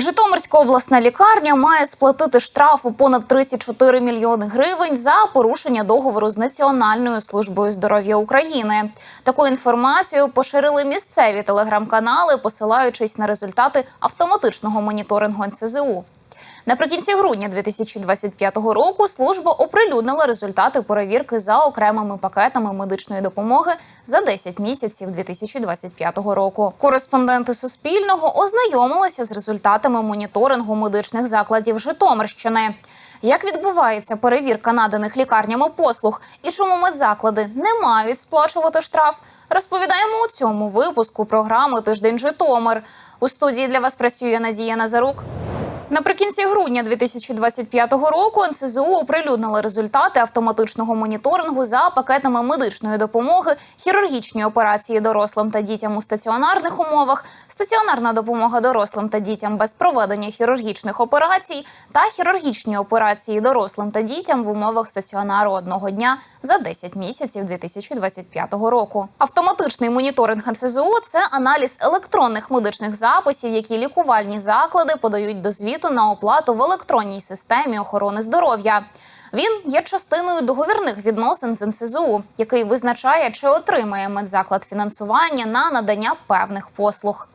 Житомирська обласна лікарня має сплатити штраф у понад 34 мільйони гривень за порушення договору з Національною службою здоров'я України. Таку інформацію поширили місцеві телеграм-канали, посилаючись на результати автоматичного моніторингу НСЗУ. Наприкінці грудня 2025 року служба оприлюднила результати перевірки за окремими пакетами медичної допомоги за 10 місяців 2025 року. Кореспонденти Суспільного ознайомилися з результатами моніторингу медичних закладів Житомирщини. Як відбувається перевірка наданих лікарнями послуг і чому медзаклади не мають сплачувати штраф? Розповідаємо у цьому випуску програми Тиждень Житомир. У студії для вас працює Надія Назарук. Наприкінці грудня 2025 року НСЗУ оприлюднили результати автоматичного моніторингу за пакетами медичної допомоги, хірургічні операції дорослим та дітям у стаціонарних умовах, стаціонарна допомога дорослим та дітям без проведення хірургічних операцій та хірургічні операції дорослим та дітям в умовах стаціонару одного дня за 10 місяців 2025 року. Автоматичний моніторинг НСЗУ – це аналіз електронних медичних записів, які лікувальні заклади подають до звіту на оплату в електронній системі охорони здоров'я. Він є частиною договірних відносин з НСЗУ, який визначає, чи отримає медзаклад фінансування на надання певних послуг.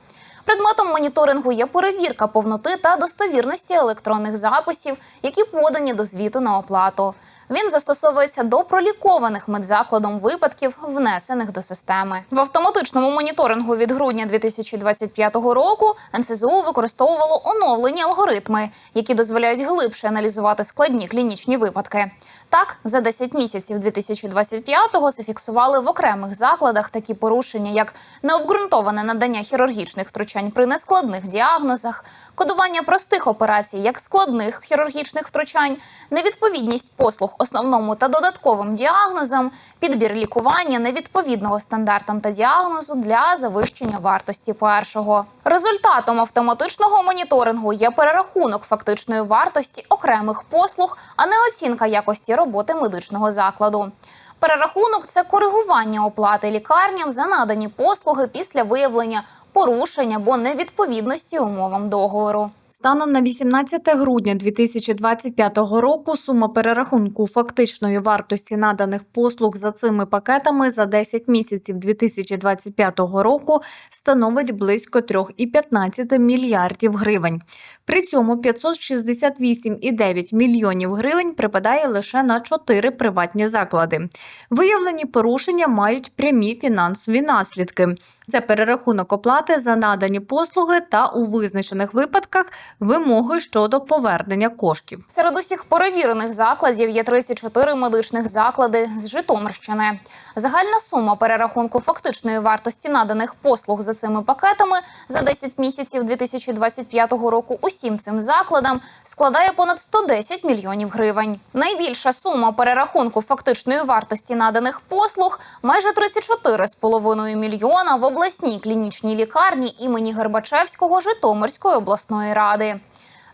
Предметом моніторингу є перевірка повноти та достовірності електронних записів, які подані до звіту на оплату. Він застосовується до пролікованих медзакладом випадків, внесених до системи. В автоматичному моніторингу від грудня 2025 року НСЗУ використовувало оновлені алгоритми, які дозволяють глибше аналізувати складні клінічні випадки. Так, за 10 місяців 2025-го зафіксували в окремих закладах такі порушення, як необґрунтоване надання хірургічних втручань при нескладних діагнозах, кодування простих операцій як складних хірургічних втручань, невідповідність послуг основному та додатковим діагнозам, підбір лікування невідповідного стандартам та діагнозу для завищення вартості першого. Результатом автоматичного моніторингу є перерахунок фактичної вартості окремих послуг, а не оцінка якості роботи медичного закладу. Перерахунок це коригування оплати лікарням за надані послуги після виявлення порушень або невідповідності умовам договору. Станом на 18 грудня 2025 року сума перерахунку фактичної вартості наданих послуг за цими пакетами за 10 місяців 2025 року становить близько 3,15 мільярдів гривень. При цьому 568,9 мільйонів гривень припадає лише на 4 приватні заклади. Виявлені порушення мають прямі фінансові наслідки. Це перерахунок оплати за надані послуги та у визначених випадках вимоги щодо повернення коштів. Серед усіх перевірених закладів є 34 медичних заклади з Житомирщини. Загальна сума перерахунку фактичної вартості наданих послуг за цими пакетами за 10 місяців 2025 року усім цим закладам складає понад 110 мільйонів гривень. Найбільша сума перерахунку фактичної вартості наданих послуг майже 34,5 мільйона в обласній клінічній лікарні імені Гербачевського Житомирської обласної ради.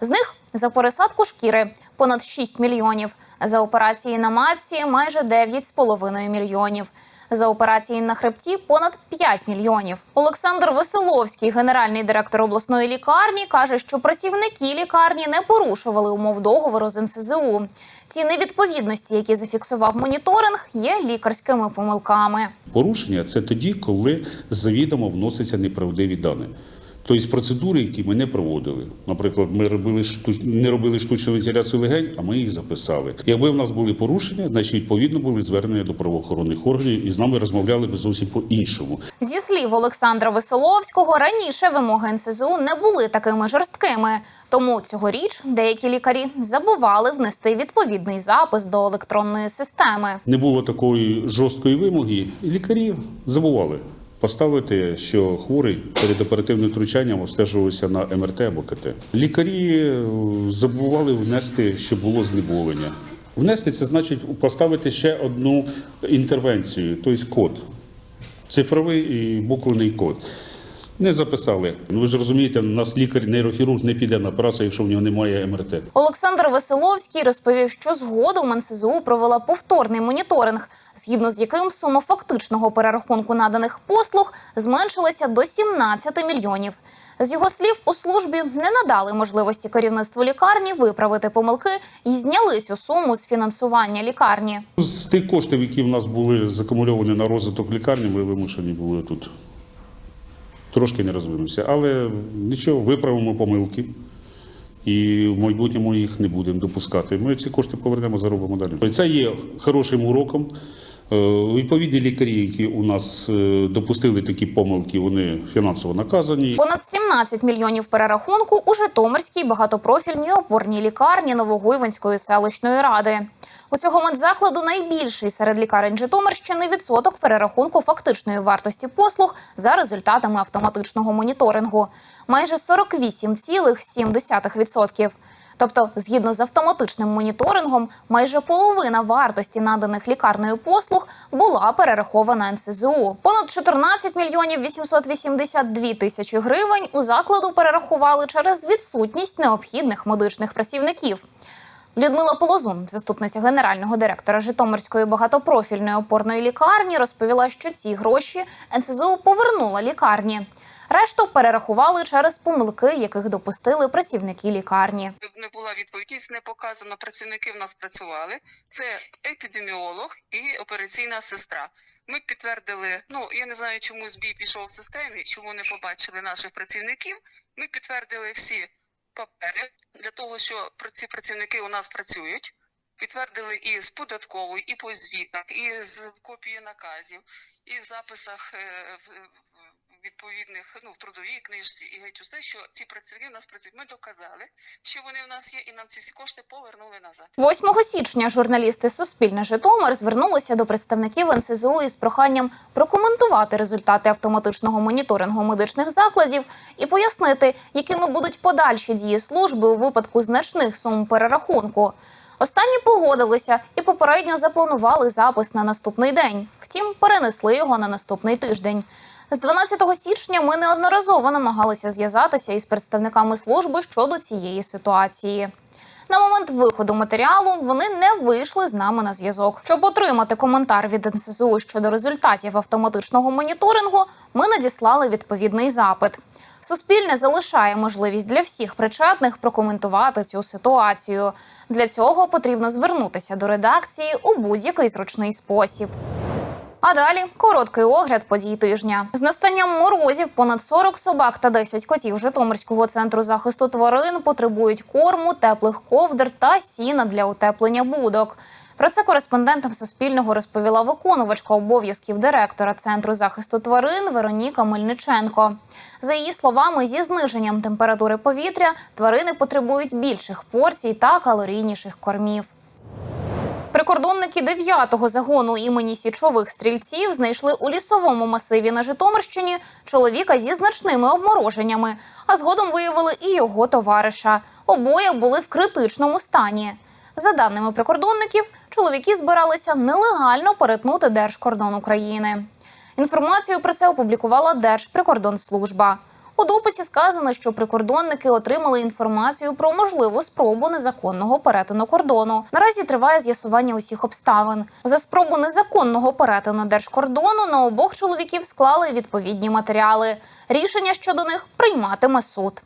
З них за пересадку шкіри понад 6 мільйонів, за операції на матці майже 9,5 мільйонів. За операції на хребті понад 5 мільйонів. Олександр Веселовський, генеральний директор обласної лікарні, каже, що працівники лікарні не порушували умов договору з НСЗУ. Ті невідповідності, які зафіксував моніторинг, є лікарськими помилками. Порушення це тоді, коли завідомо вносяться неправдиві дані. Тобто процедури, які ми не проводили. Наприклад, ми робили штуч... не робили штучну вентиляцію легень, а ми їх записали. Якби в нас були порушення, значить відповідно були звернення до правоохоронних органів і з нами розмовляли би зовсім по-іншому. Зі слів Олександра Веселовського, раніше вимоги НСЗУ не були такими жорсткими. Тому цьогоріч деякі лікарі забували внести відповідний запис до електронної системи. Не було такої жорсткої вимоги, і лікарі забували. Поставити, що хворий перед оперативним втручанням обстежувався на МРТ або КТ. Лікарі е, забували внести, що було знеболення. Внести це значить поставити ще одну інтервенцію, тобто код, цифровий і буквений код. Не записали. Ну ви ж розумієте, у нас лікар-нейрохірург не піде на операцію, якщо в нього немає МРТ. Олександр Веселовський розповів, що згодом НСЗУ провела повторний моніторинг, згідно з яким сума фактичного перерахунку наданих послуг зменшилася до 17 мільйонів. З його слів, у службі не надали можливості керівництву лікарні виправити помилки і зняли цю суму з фінансування лікарні. З тих коштів, які в нас були закумульовані на розвиток лікарні, ми вимушені були тут. Трошки не розвинувся. Але нічого, виправимо помилки. І в майбутньому їх не будемо допускати. Ми ці кошти повернемо, заробимо далі. Це є хорошим уроком. Е, Відповідні лікарі, які у нас е, допустили такі помилки, вони фінансово наказані. Понад 17 мільйонів перерахунку у Житомирській багатопрофільній опорній лікарні Новогуйвинської селищної ради. У цього медзакладу найбільший серед лікарень Житомирщини відсоток перерахунку фактичної вартості послуг за результатами автоматичного моніторингу майже 48,7%. Тобто, згідно з автоматичним моніторингом, майже половина вартості наданих лікарною послуг була перерахована НСЗУ. Понад 14 мільйонів 882 тисячі гривень у закладу перерахували через відсутність необхідних медичних працівників. Людмила Полозун, заступниця генерального директора Житомирської багатопрофільної опорної лікарні, розповіла, що ці гроші НСЗУ повернула лікарні. Решту перерахували через помилки, яких допустили працівники лікарні. Не була відповідність, не показано. Працівники в нас працювали. Це епідеміолог і операційна сестра. Ми підтвердили. Ну я не знаю, чому збій пішов в системі, чому не побачили наших працівників. Ми підтвердили всі папери для того, що ці працівники у нас працюють. Підтвердили і з податкової, і по звітах, і з копії наказів, і в записах е, в- відповідних ну в трудовій книжці, і геть усе, що ці працівники в нас працюють. Ми доказали, що вони в нас є, і нам ці всі кошти повернули назад. 8 січня журналісти Суспільне Житомир звернулися до представників НСЗУ із проханням прокоментувати результати автоматичного моніторингу медичних закладів і пояснити, якими будуть подальші дії служби у випадку значних сум перерахунку. Останні погодилися і попередньо запланували запис на наступний день. Втім, перенесли його на наступний тиждень. З 12 січня ми неодноразово намагалися зв'язатися із представниками служби щодо цієї ситуації. На момент виходу матеріалу вони не вийшли з нами на зв'язок. Щоб отримати коментар від НСЗУ щодо результатів автоматичного моніторингу, ми надіслали відповідний запит. Суспільне залишає можливість для всіх причетних прокоментувати цю ситуацію. Для цього потрібно звернутися до редакції у будь-який зручний спосіб. А далі короткий огляд подій тижня. З настанням морозів понад 40 собак та 10 котів Житомирського центру захисту тварин потребують корму, теплих ковдр та сіна для утеплення будок. Про це кореспондентам Суспільного розповіла виконувачка обов'язків директора центру захисту тварин Вероніка Мельниченко. За її словами, зі зниженням температури повітря тварини потребують більших порцій та калорійніших кормів. Прикордонники 9-го загону імені січових стрільців знайшли у лісовому масиві на Житомирщині чоловіка зі значними обмороженнями, а згодом виявили і його товариша. Обоє були в критичному стані. За даними прикордонників, чоловіки збиралися нелегально перетнути держкордон України. Інформацію про це опублікувала Держприкордонслужба. У дописі сказано, що прикордонники отримали інформацію про можливу спробу незаконного перетину кордону. Наразі триває з'ясування усіх обставин. За спробу незаконного перетину держкордону на обох чоловіків склали відповідні матеріали. Рішення щодо них прийматиме суд.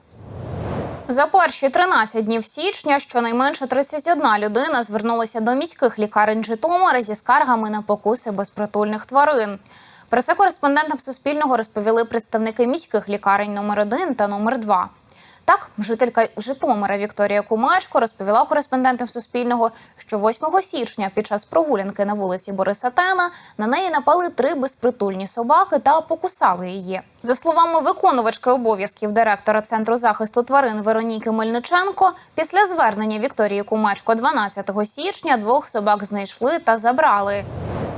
За перші 13 днів січня щонайменше 31 людина звернулася до міських лікарень Житомира зі скаргами на покуси безпритульних тварин. Про це кореспондентам Суспільного розповіли представники міських лікарень номер 1 та номер 2 Так, жителька Житомира Вікторія Кумачко розповіла кореспондентам Суспільного, що 8 січня під час прогулянки на вулиці Бориса Тена на неї напали три безпритульні собаки та покусали її. За словами виконувачки обов'язків директора центру захисту тварин Вероніки Мельниченко, після звернення Вікторії Кумачко 12 січня двох собак знайшли та забрали.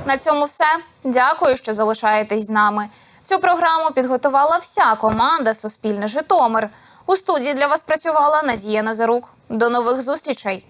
На цьому все. Дякую, що залишаєтесь з нами. Цю програму підготувала вся команда Суспільне Житомир. У студії для вас працювала Надія Назарук. До нових зустрічей.